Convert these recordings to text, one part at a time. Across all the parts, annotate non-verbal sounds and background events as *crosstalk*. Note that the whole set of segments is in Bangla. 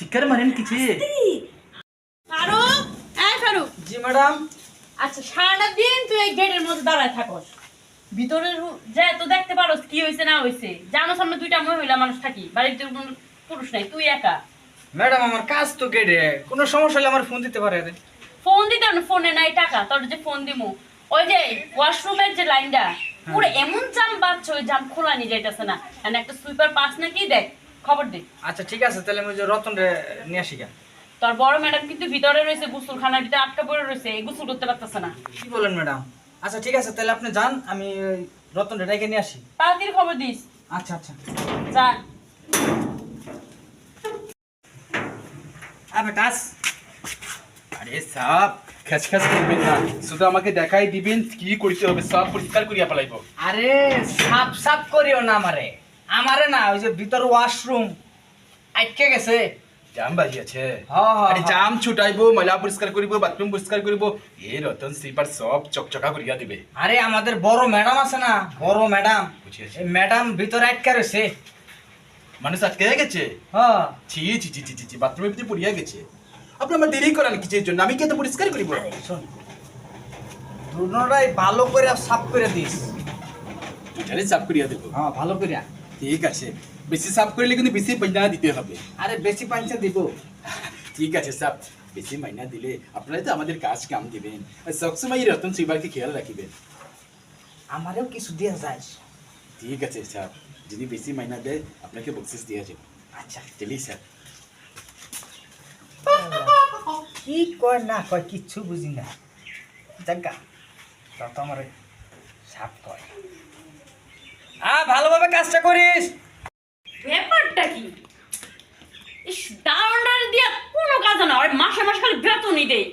চিকার মারেন কিছু ফারুক এই ফারুক জি ম্যাডাম আচ্ছা সারাটা দিন তুই এই গেটের মধ্যে দাঁড়ায় থাকস ভিতরে যে তো দেখতে পারোস কি হয়েছে না হয়েছে জানো সামনে দুইটা মহিলা মানুষ থাকি বাড়িতে কোনো পুরুষ নাই তুই একা ম্যাডাম আমার কাজ তো কেটে কোনো সমস্যা হলে আমার ফোন দিতে পারে ফোন দিতে না ফোনে নাই টাকা তোর যে ফোন দিমু ওই যে ওয়াশরুমের যে লাইনটা পুরো এমন জাম বাজছে ওই জাম খোলা নিয়ে যাইতেছে না একটা সুইপার পাস নাকি দেখ খবর দে আচ্ছা ঠিক আছে তাহলে আমি রতন রে নিয়ে আসি কেন? তোর বড় ম্যাডাম কিন্তু ভিতরে রয়েছে গোসলখানার ভিতরে আটকা পড়ে রয়েছে এই গোসল করতে পারতেছে না। কি বলেন ম্যাডাম? আচ্ছা ঠিক আছে তাহলে আপনি যান আমি রতন রে ডেকে নিয়ে আসি। তাড়াতাড়ি খবর দিস। আচ্ছা আচ্ছা। যা। আবে কাজ আরে সাপ খেস খেস করবেন না। শুধু আমাকে দেখাই দিবেন কি করতে হবে সব পরিষ্কার করিয়া পালাইব আরে সাপ সাপ করিও না আমারে। আমারে না ওই যে ভিতর ওয়াশরুম আটকে গেছে। জাম বাজিয়াছে। আরে। জাম ছুটাইবো ময়লা পরিষ্কার করিব বাথরুম পরিষ্কার করিব। এই রতন স্লিপার সব চকচকা করিয়া দিবে। আরে আমাদের বড় ম্যাডাম আছে না বড় ম্যাডাম। এই ম্যাডাম ভিতরে আটকে রয়েছে। মানুষ আটকে গেছে? হ্যাঁ ছি ছি ছি ছি ছি বাথরুমের ভিতরে পড়িয়া গেছে। আপনি আমার দেরি করান কিসের জন্য? আমি কে তো পরিষ্কার করিব? শোন দুনোটাই ভালো করে সাফ করে দিস। এটারে সাফ করিয়া দেব। হ্যাঁ ভালো করে ঠিক আছে। বেশি সাফ করলে কিন্তু বেশি পয়সা দিতে হবে। আরে বেশি পাঞ্চা দিব। ঠিক আছে সাপ। বেশি মাইনা দিলে আপনারা তো আমাদের কাজ কাম দিবেন। আর সবসময় এই রতন সিবারকে খেয়াল রাখিবেন। আমারেও কিছু দিয়ে যাস ঠিক আছে স্যার যদি বেশি মাইনা দেয় আপনাকে বকশিস দেওয়া যাবে। আচ্ছা। চলি স্যার কি কয় না কয় কিচ্ছু বুঝি না। জাগা তা তো আমার সাপ কয়। হ্যাঁ ভালোভাবে কাজটা করিস। ব্যাপারটা কি? ইস না দিয়া কোনো কাজ না আর মাসে মাসে খালি বেতনই দেই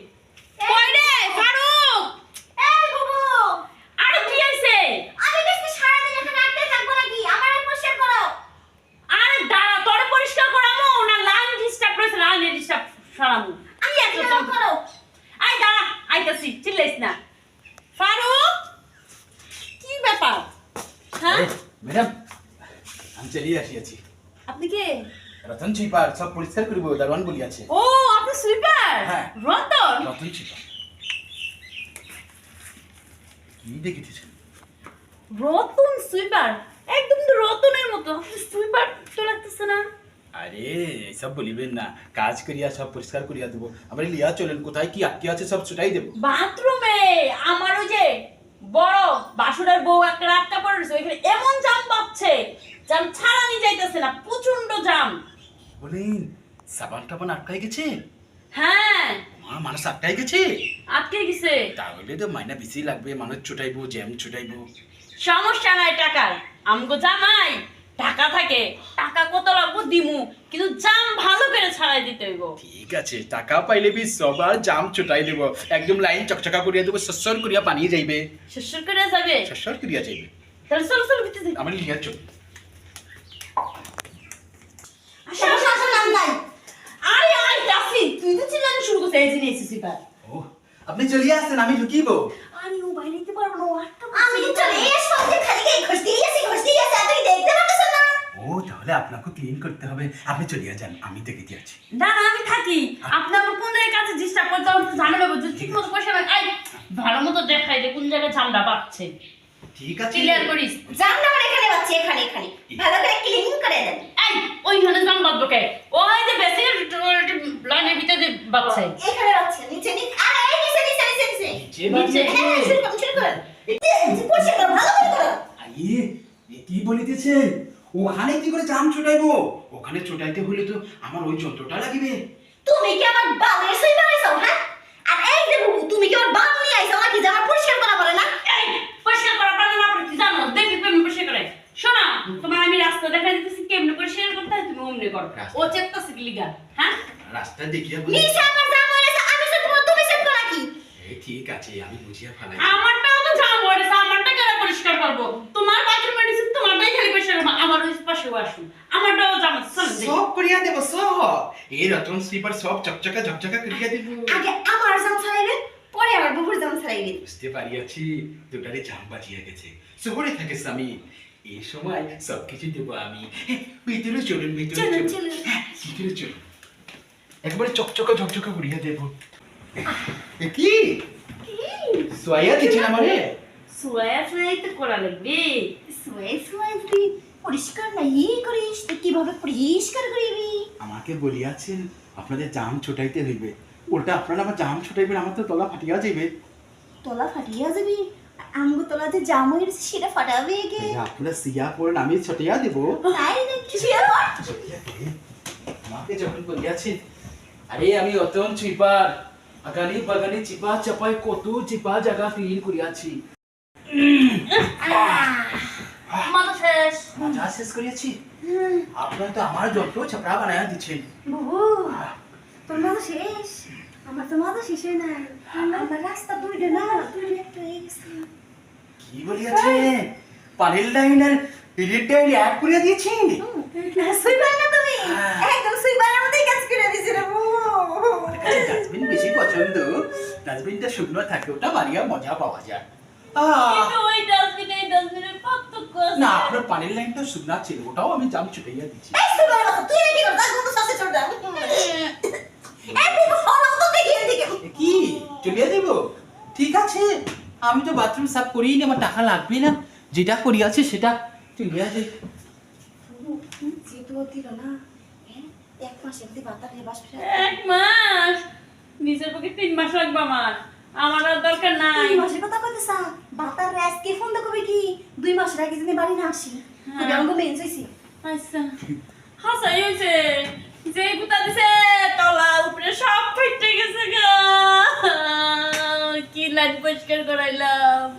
কই রে ফারুক এই বুবু আরে কি হইছে আমি বেশি সারাদিন এখানে আটকে থাকব নাকি আমার আর পরিষ্কার করো আরে দাঁড়া তোরে পরিষ্কার করামু না লাইন ডিস্টার্ব করেছে লাইন ডিস্টার্ব সরামু কি এত আজকে তো করো আই দাঁড়া আইতাছি চিল্লাইস না ফারুক কি ব্যাপার হ্যাঁ ম্যাডাম আমি চলিয়ে আসিয়াছি। আপনি কে? রতন ছিপার সব পরিষ্কার করিব দারোয়ান বলিয়াছে। ও আপনি সুইপার হ্যাঁ। রতন? রতন ছিপার কি দেখিতেছেন? রতন সুইপার একদম তো রতনের মতো। সুইপার তো লাগতেছে না। আরে এসব বলিবেন না। কাজ করিয়া সব পরিষ্কার করিয়া দেবো। আবার লিয়া চলেন কোথায় কি আটকে আছে সব ছুটাই দেবো। বাথরুমে! আমার ওই যে বড় বাসুরের বউ একটা রাতটা পড়ে রয়েছে ওইখানে এমন জাম পাচ্ছে জাম ছাড়ানি যাইতেছে না প্রচণ্ড জাম। বলেন সাবান টাবান আটকাই গেছে? হ্যাঁ। মা মানুষ আটকাই গেছে? আটকে গেছে। তাহলে তো মাইনা বেশি লাগবে মানুষ ছুটাইবো জ্যাম ছুটাইবো। সমস্যা নাই টাকার আমগো জামাই। টাকা থাকে টাকা কত লাগবো দিমু কিন্তু জাম ভালো করে ছাড়াই দিতে হইব। ঠিক আছে টাকা পাইলে বি সবার জাম ছুটাই দেবো। একদম লাইন চকচকা করিয়া দেবো সস্বর করিয়া পানি যাইবে। শ্বশুর করে যাবে? সস্বর করিয়া যাইবে। তাহলে চলো চলো ভিতরে আমার লিয়া চল। আরে আরে আসি তুই তো চিল্লানো শুরু করছিস এই জিনিস সুইপার ও আপনি চলিয়ে আসছেন আমি ঢুকিব আরে ও বাইরে দিতে পারব না আমি চলে এসে সবজি খালি গিয়ে ঘষতে গিয়েছি ঘষতে গিয়েছি আর তুমি দেখতে পাচ্ছ না ও তাহলে আপনাকে ক্লিন করতে হবে। আপনি চলিয়া যান আমি দেখে দিয়েছি না না আমি থাকি। আপনি আমার কোন জায়গায় কাছে ডিস্টার্ব করতে আমার তো ঝামেলা বুঝছ। ঠিক মতো পয়সা না আই ভালো মতো দেখাই যে কোন জায়গায় পাচ্ছে ঠিক আছে। ক্লিয়ার করিস? জামটা আমার এখানে বাচ্চা এখানে এখানে। ভালো করে ক্লিন করে দেন। এই ওইখানে জাম বাঁধবো কে ওই যে বেসিনের লাইনের ভিতরে যে বাচ্চা এখানে বাচ্চা নিচে নিচে আরে এই নিচে নিচে নিচে নিচে। নিচে নিচে। হ্যাঁ হ্যাঁ, শুরু করো শুরু করো। এই যে পরিষ্কার করো ভালো করে করো। আইয়ে এ কি বলিতেছে? ওখানে কি করে জাম ছুটাইবো? ওখানে ছুটাইতে হলে তো আমার ওই যন্ত্রটা লাগিবে। তুমি কি আমার বালের সই বানাইছো হ্যাঁ? আর এই যে বুবু তুমি কি আমার বাল নিয়ে আইছো নাকি যে আমার পরিষ্কার করা বলে না? এই পরিষ্কার করা পারে না আপনি জানো? দেখবি তুমি পরিষ্কার করে। শোনা তোমার আমি রাস্তা দেখাই দিতেছি কেমনে পরিষ্কার করতে হয় তুমি অমনি করো। ও চেপতাছে কি লিগা হ্যাঁ? রাস্তা দেখিয়া বলি। নিচে আমার জাম হয়েছে আমি সব তোমার তুমি সব করা কি এই ঠিক আছে আমি বুঝিয়া ফেলাই আমারটাও তো জাম হয়েছে আমারটা কেন পরিষ্কার করব? তোমার বাথরুম মেডিসিন তোমারটাই খালি পরিষ্কার করব আমার ওই পাশে আসুন আমারটাও জাম দেখি। সব করিয়া দেব সব। এই রতন স্লিপার সব চকচকা ঝকঝকা করিয়া দেব। আগে আমার জাম ছাড়াইবে পরে আমার বুবুর জাম ছাড়াইবে। বুঝতে পারিয়াছি দুটারে জাম বাজিয়া গেছে। শহরে থাকে স্বামী এই সময় সব কিছু দেবো আমি। হ্যাঁ, ভিতরে চলুন ভিতরে চলুন। হ্যাঁ, ভিতরে চলুন। একবারে চকচকে ঝকঝকে করিয়া দেব। *laughs* এ কি? সোয়া দিচ্ছেন আমারে সুয়া সুয়াই তো করা লাগবে। শুয়ে শুয়ে যদি পরিষ্কার নাই করিস তুই কীভাবে পরিষ্কার করবি? আমাকে বলিয়াছেন আপনাদের জাম ছোটাইতে হইবে। ওটা আপনারা আমার জাম ছোটাইবেন আমার তো তলা ফাটিয়া যাইবে। তোলা ফাটিয়া যাবি? আঙ্গু তোলা যে জাম গেছে সেটা ফাটাবে কে? আপনারা সিয়া পড়েন আমি ছটিয়া দেব। তাই নাকি? ছিয়া কর। আমাকে যখন বলিয়াছেন আরে আমি অতন চিপার আগানি বাগানি চিপা চাপাই কত চিপা জায়গা ক্লিন করিয়াছি মাথা শেষ মজা শেষ করিয়াছি আপনারা তো আমার যত চাপড়া বানায়া দিচ্ছেন বুবু তোর মাথা শেষ আমার তো মাথা শেষ নাই আমার রাস্তা দুইটা না দুইটা একটা কি বলিয়াছেন পানির লাইনের লাইন অ্যাড করিয়া দিয়েছেন সুইবার না তুমি ডাস্টবিনটা শুকনো থাকে ওটা বাড়িয়া মজা পাওয়া যায়। কিন্তু ওই ডাস্টবিনে এই ডাস্টবিনের পার্থক্য আছে। না আপনার পানির লাইনটা শুকনা ছিল ওটাও আমি জাম ছুটাইয়া দিচ্ছি। এই সুইবার কথা তুই কি করছিস তার সাথে ছোট এই বুবু ফলো তো দেখি এদিকে। কি? চলিয়া দেব ঠিক আছে আমি তো বাথরুম সাফ করি নি আমার টাকা লাগবে না। যেটা করি আছে সেটা। চলিয়া যাই। যেহেতু দিল না হ্যাঁ, এক মাস এক মাস? নিজের পক্ষে তিন মাস লাগবে আমার। আমার আর দরকার নাই। তিন মাসের কথা কইতেছ? বাতার আজকে ফোন কবে কি দুই আগে যদি বাড়ি না আসি মেন্স হইছি। আচ্ছা। হাসাই হইছে। যে গুতা দিছে তলা উপরে সব ফেটে গেছে গা। কি লাইট পরিষ্কার করাইলাম।